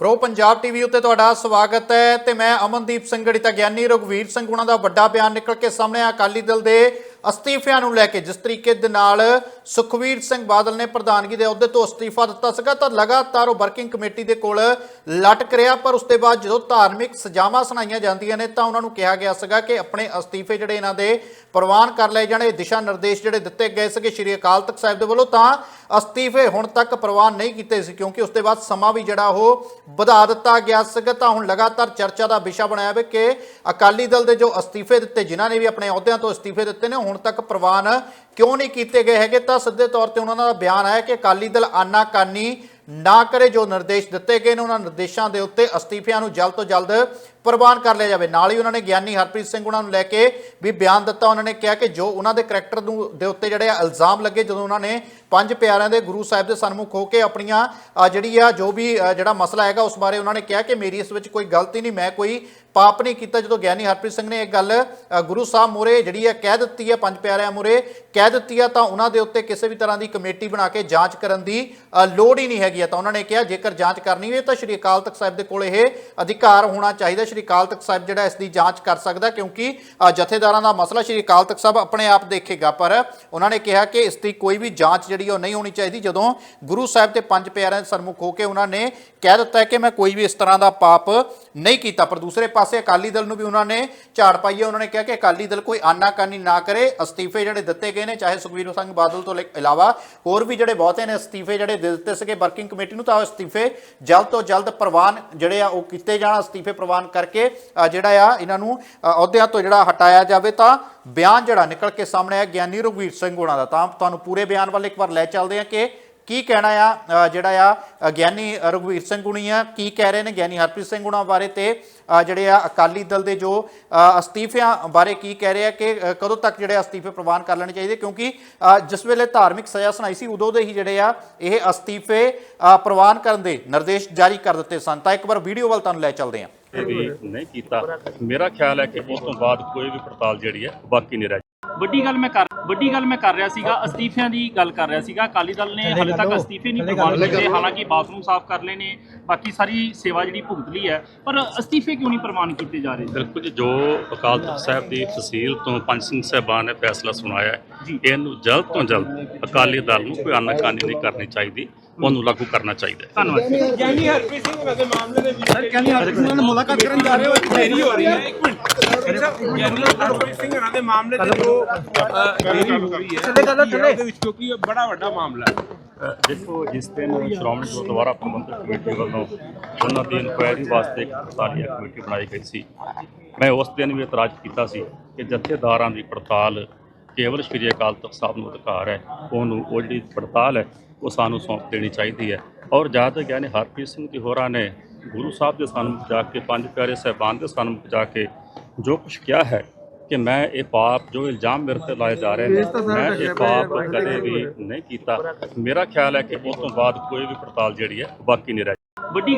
Pro Punjab TV ਉੱਤੇ ਤੁਹਾਡਾ ਸਵਾਗਤ ਹੈ ਤੇ ਮੈਂ ਅਮਨਦੀਪ ਸਿੰਘ ਗੜੀਤਾ ਗਿਆਨੀ ਰਘਵੀਰ ਸਿੰਘ, ਉਹਨਾਂ ਦਾ ਵੱਡਾ ਬਿਆਨ ਨਿਕਲ ਕੇ ਸਾਹਮਣੇ ਆ। ਅਕਾਲੀ ਦਲ ਦੇ ਅਸਤੀਫਿਆਂ ਨੂੰ ਲੈ ਕੇ ਜਿਸ ਤਰੀਕੇ ਦੇ ਨਾਲ ਸੁਖਵੀਰ ਸਿੰਘ ਬਾਦਲ ਨੇ ਪ੍ਰਧਾਨਗੀ ਦੇ ਅਹੁਦੇ ਤੋਂ ਅਸਤੀਫਾ ਦਿੱਤਾ ਸੀਗਾ, ਤਾਂ ਲਗਾਤਾਰ ਉਹ ਵਰਕਿੰਗ ਕਮੇਟੀ ਦੇ ਕੋਲ ਲਟਕ ਰਿਹਾ, ਪਰ ਉਸ ਤੋਂ ਬਾਅਦ ਜਦੋਂ ਧਾਰਮਿਕ ਸਜ਼ਾਵਾਂ ਸੁਣਾਈਆਂ ਜਾਂਦੀਆਂ ਨੇ, ਤਾਂ ਉਹਨਾਂ ਨੂੰ ਕਿਹਾ ਗਿਆ ਸੀਗਾ ਕਿ ਆਪਣੇ ਅਸਤੀਫੇ ਜਿਹੜੇ ਇਹਨਾਂ ਦੇ ਪ੍ਰਵਾਨ ਕਰ ਲਏ ਜਾਣੇ ਦਿਸ਼ਾ ਨਿਰਦੇਸ਼ ਜਿਹੜੇ ਦਿੱਤੇ ਗਏ ਸੀਗੇ ਸ਼੍ਰੀ ਅਕਾਲ ਤਖਤ ਸਾਹਿਬ ਦੇ ਵੱਲੋਂ, ਤਾਂ ਅਸਤੀਫੇ ਹੁਣ ਤੱਕ ਪ੍ਰਵਾਨ ਨਹੀਂ ਕੀਤੇ ਸੀ, ਕਿਉਂਕਿ ਉਸ ਤੋਂ ਬਾਅਦ ਸਮਾਂ ਵੀ ਜਿਹੜਾ ਉਹ ਵਧਾ ਦਿੱਤਾ ਗਿਆ ਸੀਗਾ, ਤਾਂ ਹੁਣ ਲਗਾਤਾਰ ਚਰਚਾ ਦਾ ਵਿਸ਼ਾ ਬਣਿਆ ਹੋਇਆ ਕਿ ਅਕਾਲੀ ਦਲ ਦੇ ਜੋ ਅਸਤੀਫੇ ਦਿੱਤੇ, ਜਿਨ੍ਹਾਂ ਨੇ ਵੀ ਆਪਣੇ ਅਹੁਦਿਆਂ ਤੋਂ ਅਸਤੀਫੇ ਦਿੱਤੇ ਨੇ ਹੁਣ ਤੱਕ ਪ੍ਰਵਾਨ ਕਿਉਂ ਨਹੀਂ ਕੀਤੇ ਗਏ ਹੈਗੇ? ਤਾਂ ਸਿੱਧੇ ਤੌਰ ਤੇ ਉਹਨਾਂ ਦਾ ਬਿਆਨ ਆਇਆ ਕਿ ਅਕਾਲੀ ਦਲ ਆਨਾਕਾਨੀ ਨਾ ਕਰੇ ਜੋ ਨਿਰਦੇਸ਼ ਦਿੱਤੇ ਗਏ ਨੇ। ਉਹਨਾਂ ਨਿਰਦੇਸ਼ਾਂ ਦੇ ਉੱਤੇ ਅਸਤੀਫਿਆਂ ਨੂੰ ਜਲਦ ਤੋਂ ਜਲਦ ਪ੍ਰਵਾਨ ਕਰ ਲਿਆ ਜਾਵੇ। ਨਾਲ ਹੀ ਉਹਨਾਂ ਨੇ ਗਿਆਨੀ ਹਰਪ੍ਰੀਤ ਸਿੰਘ ਉਹਨਾਂ ਨੂੰ ਲੈ ਕੇ ਵੀ ਬਿਆਨ ਦਿੱਤਾ। ਉਹਨਾਂ ਨੇ ਕਿਹਾ ਕਿ ਜੋ ਉਹਨਾਂ ਦੇ ਕਰੈਕਟਰ ਨੂੰ ਦੇ ਉੱਤੇ ਜਿਹੜੇ ਆ ਇਲਜ਼ਾਮ ਲੱਗੇ, ਜਦੋਂ ਉਹਨਾਂ ਨੇ ਪੰਜ ਪਿਆਰਿਆਂ ਦੇ ਗੁਰੂ ਸਾਹਿਬ ਦੇ ਸਨਮੁਖ ਹੋ ਕੇ ਆਪਣੀਆਂ ਜਿਹੜੀ ਆ, ਜੋ ਵੀ ਜਿਹੜਾ ਮਸਲਾ ਹੈਗਾ ਉਸ ਬਾਰੇ ਉਹਨਾਂ ਨੇ ਕਿਹਾ ਕਿ ਮੇਰੀ ਇਸ ਵਿੱਚ ਕੋਈ ਗਲਤੀ ਨਹੀਂ, ਮੈਂ ਕੋਈ ਪਾਪ ਨਹੀਂ ਕੀਤਾ। ਜਦੋਂ ਗਿਆਨੀ ਹਰਪ੍ਰੀਤ ਸਿੰਘ ਨੇ ਇਹ ਗੱਲ ਗੁਰੂ ਸਾਹਿਬ ਮੂਹਰੇ ਜਿਹੜੀ ਹੈ ਕਹਿ ਦਿੱਤੀ ਹੈ ਪੰਜ ਪਿਆਰਿਆਂ ਮੂਹਰੇ, ਕਹਿ ਦਿੱਤੀ ਹੈ ਤਾਂ ਉਹਨਾਂ ਦੇ ਉੱਤੇ ਕਿਸੇ ਵੀ ਤਰ੍ਹਾਂ ਦੀ ਕਮੇਟੀ ਬਣਾ ਕੇ ਜਾਂਚ ਕਰਨ ਦੀ ਲੋੜ ਹੀ ਨਹੀਂ ਹੈਗੀ ਹੈ ਤਾਂ ਉਹਨਾਂ ਨੇ ਕਿਹਾ, ਜੇਕਰ ਜਾਂਚ ਕਰਨੀ ਹੋਵੇ ਤਾਂ ਸ਼੍ਰੀ ਅਕਾਲ ਤਖਤ ਸਾਹਿਬ ਦੇ ਕੋਲ ਇਹ ਅਧਿਕਾਰ ਹੋਣਾ ਚਾਹੀਦਾ। ਸ਼੍ਰੀ ਅਕਾਲ ਤਖਤ ਸਾਹਿਬ ਜਿਹੜਾ ਇਸ ਦੀ ਜਾਂਚ ਕਰ ਸਕਦਾ, ਕਿਉਂਕਿ ਜਥੇਦਾਰਾਂ ਦਾ ਮਸਲਾ ਸ਼੍ਰੀ ਅਕਾਲ ਤਖਤ ਸਾਹਿਬ ਆਪਣੇ ਆਪ ਦੇਖੇਗਾ। ਪਰ ਉਹਨਾਂ ਨੇ ਕਿਹਾ ਕਿ ਇਸ ਦੀ ਕੋਈ ਵੀ ਜਾਂਚ ਜਿਹੜੀ ਉਹ ਨਹੀਂ ਹੋਣੀ ਚਾਹੀਦੀ, ਜਦੋਂ ਗੁਰੂ ਸਾਹਿਬ ਤੇ ਪੰਜ ਪਿਆਰਿਆਂ ਦੇ ਸਰਮੁਖ ਹੋ ਕੇ ਉਹਨਾਂ ਨੇ ਕਹਿ ਦਿੱਤਾ ਹੈ ਕਿ ਮੈਂ ਕੋਈ ਵੀ ਇਸ ਤਰ੍ਹਾਂ ਦਾ ਪਾਪ ਨਹੀਂ ਕੀਤਾ। ਪਰ ਦੂਸਰੇ ਪਾਸੇ ਅਕਾਲੀ ਦਲ ਨੂੰ ਵੀ ਉਹਨਾਂ ਨੇ ਝਾੜ ਪਾਈ ਹੈ। ਉਹਨਾਂ ਨੇ ਕਿਹਾ ਕਿ ਅਕਾਲੀ ਦਲ ਕੋਈ ਆਨਾਕਾਨੀ ਨਾ ਕਰੇ, ਅਸਤੀਫੇ ਜਿਹੜੇ ਦਿੱਤੇ ਗਏ ਨੇ, ਚਾਹੇ ਸੁਖਵੀਰ ਸਿੰਘ ਬਾਦਲ ਤੋਂ ਲੈ- ਇਲਾਵਾ ਹੋਰ ਵੀ ਜਿਹੜੇ ਬਹੁਤੇ ਨੇ ਅਸਤੀਫੇ ਜਿਹੜੇ ਦੇ ਦਿੱਤੇ ਸੀਗੇ ਵਰਕਿੰਗ ਕਮੇਟੀ ਨੂੰ, ਤਾਂ ਅਸਤੀਫੇ ਜਲਦ ਤੋਂ ਜਲਦ ਪ੍ਰਵਾਨ ਜਿਹੜੇ ਆ, ਉਹ ਕੀਤੇ ਜਾਣ। ਅਸਤੀਫੇ ਪ੍ਰਵਾਨ ਕਰਕੇ ਜਿਹੜਾ ਆ, ਇਹਨਾਂ ਨੂੰ ਅਹੁਦਿਆਂ ਤੋਂ ਜਿਹੜਾ ਹਟਾਇਆ ਜਾਵੇ ਤਾਂ ਬਿਆਨ ਜਿਹੜਾ ਨਿਕਲ ਕੇ ਸਾਹਮਣੇ ਆਇਆ, ਗਿਆਨੀ ਰਘਵੀਰ ਸਿੰਘ ਹੋਣਾ ਦਾ। ਤਾਂ ਤੁਹਾਨੂੰ ਪੂਰੇ ਬਿਆਨ ਵੱਲ ਇੱਕ ਵਾਰ ਲੈ ਚੱਲਦੇ ਆ ਕਿ ਕੀ ਕਹਿਣਾ ਆ ਜਿਹੜਾ ਆ ਗਿਆਨੀ ਰਘਵੀਰ ਸਿੰਘ ਗੁਣੀ ਆ, ਕੀ ਕਹਿ ਰਹੇ ਨੇ ਗਿਆਨੀ ਹਰਪ੍ਰੀਤ ਸਿੰਘ ਗੁਣਾ ਬਾਰੇ ਤੇ ਜਿਹੜੇ ਆ ਅਕਾਲੀ ਦਲ ਦੇ ਜੋ ਅਸਤੀਫਿਆਂ ਬਾਰੇ ਕੀ ਕਹਿ ਰਹੇ ਆ ਕਿ ਕਦੋਂ ਤੱਕ ਜਿਹੜੇ ਅਸਤੀਫੇ ਪ੍ਰਵਾਨ ਕਰ ਲੈਣੇ ਚਾਹੀਦੇ? ਕਿਉਂਕਿ ਜਿਸ ਵੇਲੇ ਧਾਰਮਿਕ ਸਜ਼ਾ ਸੁਣਾਈ ਸੀ, ਉਦੋਂ ਦੇ ਹੀ ਜਿਹੜੇ ਆ, ਇਹ ਅਸਤੀਫੇ ਪ੍ਰਵਾਨ ਕਰਨ ਦੇ ਨਿਰਦੇਸ਼ ਜਾਰੀ ਕਰ ਦਿੱਤੇ ਸਨ। ਤਾਂ ਇੱਕ ਵਾਰ ਵੀਡੀਓ ਵੱਲ ਤੁਹਾਨੂੰ ਲੈ ਚੱਲਦੇ ਹਾਂ। ਇਹ ਵੀ ਨਹੀਂ ਕੀਤਾ। ਮੇਰਾ ਖਿਆਲ ਹੈ ਕਿ ਉਸ ਤੋਂ ਬਾਅਦ ਕੋਈ ਵੀ ਪੜਤਾਲ ਜਿਹੜੀ ਹੈ ਬਾਕੀ ਨਹੀਂ ਰਹਿ ਵੱਡੀ ਗੱਲ ਮੈਂ ਕਰ ਵੱਡੀ ਗੱਲ ਮੈਂ ਕਰ ਰਿਹਾ ਸੀਗਾ ਅਸਤੀਫਿਆਂ ਦੀ ਗੱਲ ਕਰ ਰਿਹਾ ਸੀਗਾ। ਅਕਾਲੀ ਦਲ ਨੇ ਹਾਲੇ ਤੱਕ ਅਸਤੀਫੇ ਨਹੀਂ ਪ੍ਰਵਾਨ ਕੀਤੇ। ਹਾਲਾਂਕਿ ਬਾਥਰੂਮ ਸਾਫ਼ ਕਰ ਲਏ ਨੇ। ਬਾਕੀ ਸਾਰੀ ਸੇਵਾ ਜਿਹੜੀ ਭੁਗਤ ਲਈ ਹੈ। ਪਰ ਅਸਤੀਫੇ ਕਿਉਂ ਨਹੀਂ ਪ੍ਰਵਾਨ ਕੀਤੇ ਜਾ ਰਹੇ? ਬਿਲਕੁਲ ਜੀ, ਜੋ ਅਕਾਲ ਤਖਤ ਸਾਹਿਬ ਦੀ ਤਹਿਸੀਲ ਤੋਂ ਪੰਜ ਸਿੰਘ ਸਾਹਿਬਾਨ ਨੇ ਫੈਸਲਾ ਸੁਣਾਇਆ। ਇਹਨੂੰ ਜਲਦ ਤੋਂ ਜਲਦ ਅਕਾਲੀ ਦਲ ਨੂੰ ਕੋਈ ਆਨਾਕਾਨੀ ਨਹੀਂ ਕਰਨੀ ਚਾਹੀਦੀ। ਉਹਨੂੰ ਲਾਗੂ ਕਰਨਾ ਚਾਹੀਦਾ ਹੈ। ਧੰਨਵਾਦ ਗਿਆਨੀ ਹਰਪ੍ਰੀਤ ਸਿੰਘ ਦੇ ਮਾਮਲੇ ਦੇ ਵਿੱਚ ਸਰ ਗਿਆਨੀ ਹਰਪ੍ਰੀਤ ਸਿੰਘ ਨਾਲ ਮੁਲਾਕਾਤ ਕਰਨ ਜਾ ਰਹੇ ਹੋ। ਦੇਰੀ ਹੋ ਰਹੀ ਹੈ। ਇੱਕ ਮਿੰਟ। ਸਰ ਗਿਆਨੀ ਹਰਪ੍ਰੀਤ ਸਿੰਘ ਦੇ ਮਾਮਲੇ ਤੇ ਜੋ ਅ, ਦੇਰੀ ਹੋ ਰਹੀ ਹੈ। ਚੱਲੇ ਗੱਲ ਚੱਲੇ ਦੇ ਵਿੱਚ ਕਿਉਂਕਿ ਇਹ ਬੜਾ ਵੱਡਾ ਮਾਮਲਾ ਹੈ। ਅ, ਦੇਖੋ ਜਿਸ ਦਿਨ ਸ਼੍ਰੋਮਣੀ ਗੁਰਦੁਆਰਾ ਪ੍ਰਬੰਧਕ ਕਮੇਟੀ ਵੱਲੋਂ ਉਹਨਾਂ ਦੀ ਇਨਕੁਆਇਰੀ ਵਾਸਤੇ ਇੱਕ ਪੜਤਾਲੀਆ ਕਮੇਟੀ ਬਣਾਈ ਗਈ ਸੀ ਮੈਂ ਉਸ ਦਿਨ ਵੀ ਇਤਰਾਜ਼ ਕੀਤਾ ਸੀ ਕਿ ਜਥੇਦਾਰਾਂ ਦੀ ਪੜਤਾਲ ਕੇਵਲ ਸ਼੍ਰੀ ਅਕਾਲ ਤਖਤ ਸਾਹਿਬ ਨੂੰ ਅਧਿਕਾਰ ਹੈ ਉਹਨੂੰ ਉਹ ਜਿਹੜੀ ਪੜਤਾਲ ਹੈ ਉਹ ਸਾਨੂੰ ਸੌਂਪ ਦੇਣੀ ਚਾਹੀਦੀ ਹੈ। ਔਰ ਜ਼ਿਆਦਾ ਗਿਆਨੀ ਹਰਪ੍ਰੀਤ ਸਿੰਘ ਜੀ ਹੋਰਾਂ ਨੇ ਗੁਰੂ ਸਾਹਿਬ ਦੇ ਸਨਮੁਖ ਜਾ ਕੇ ਪੰਜ ਪਿਆਰੇ ਸਾਹਿਬਾਨ ਦੇ ਸਨਮੁਖ ਜਾ ਕੇ ਜੋ ਕੁਛ ਕਿਹਾ ਹੈ ਕਿ ਮੈਂ ਇਹ ਪਾਪ ਜੋ ਇਲਜ਼ਾਮ ਮੇਰੇ ਤੇ ਲਾਏ ਜਾ ਰਹੇ ਨੇ ਮੈਂ ਇਹ ਪਾਪ ਕਦੇ ਵੀ ਨਹੀਂ ਕੀਤਾ। ਮੇਰਾ ਖਿਆਲ ਹੈ ਕਿ ਉਸ ਤੋਂ ਬਾਅਦ ਕੋਈ ਵੀ ਪੜਤਾਲ ਜਿਹੜੀ ਹੈ ਬਾਕੀ ਨਹੀਂ ਰਹਿ ਵੱਡੀ